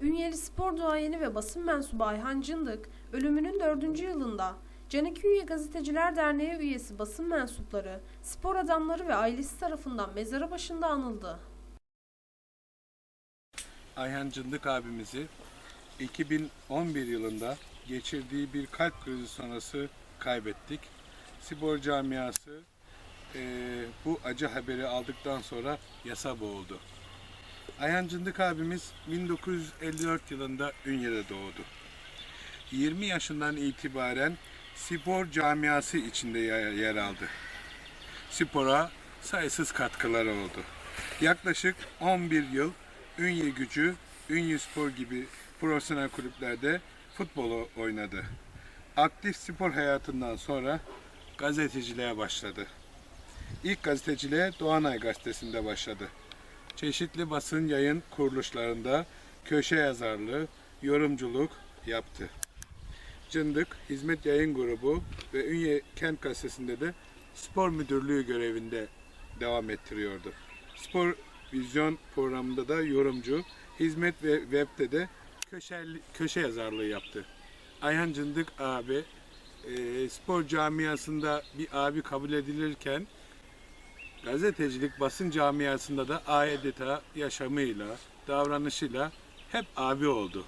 Ünyeli spor duayeni ve basın mensubu Ayhan Cındık, ölümünün dördüncü yılında Caniküye Gazeteciler Derneği üyesi basın mensupları, spor adamları ve ailesi tarafından mezarı başında anıldı. Ayhan Cındık abimizi 2011 yılında geçirdiği bir kalp krizi sonrası kaybettik. Spor camiası eee, bu acı haberi aldıktan sonra yasa boğuldu. Ayhan Cındık abimiz 1954 yılında Ünye'de doğdu. 20 yaşından itibaren spor camiası içinde yer aldı. Spora sayısız katkıları oldu. Yaklaşık 11 yıl Ünye Gücü, Ünye Spor gibi profesyonel kulüplerde futbol oynadı. Aktif spor hayatından sonra gazeteciliğe başladı. İlk gazeteciliğe Doğanay Gazetesi'nde başladı. Çeşitli basın yayın kuruluşlarında köşe yazarlığı, yorumculuk yaptı. Cındık Hizmet Yayın Grubu ve Ünye Kent Gazetesi'nde de spor müdürlüğü görevinde devam ettiriyordu. Spor Vizyon programında da yorumcu, hizmet ve webde de köşe, köşe yazarlığı yaptı. Ayhan Cındık abi e, spor camiasında bir abi kabul edilirken gazetecilik basın camiasında da adeta yaşamıyla, davranışıyla hep abi oldu.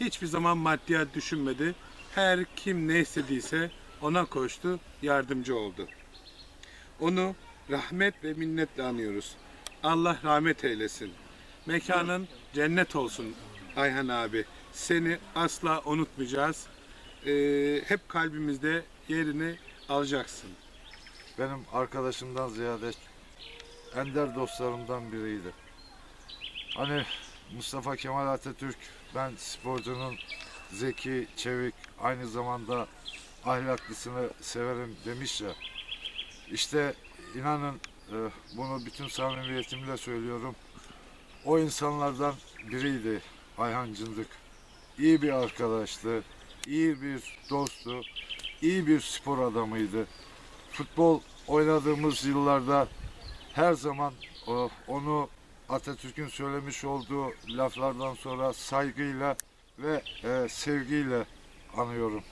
Hiçbir zaman maddiyat düşünmedi. Her kim ne istediyse ona koştu, yardımcı oldu. Onu rahmet ve minnetle anıyoruz. Allah rahmet eylesin. Mekanın cennet olsun Ayhan abi. Seni asla unutmayacağız. Ee, hep kalbimizde yerini alacaksın. benim arkadaşımdan ziyade ender dostlarımdan biriydi. Hani Mustafa Kemal Atatürk ben sporcunun zeki, çevik, aynı zamanda ahlaklısını severim demiş ya. İşte inanın e, bunu bütün samimiyetimle söylüyorum. O insanlardan biriydi Ayhan Cındık. İyi bir arkadaştı, iyi bir dosttu, iyi bir spor adamıydı futbol oynadığımız yıllarda her zaman o- onu Atatürk'ün söylemiş olduğu laflardan sonra saygıyla ve e, sevgiyle anıyorum.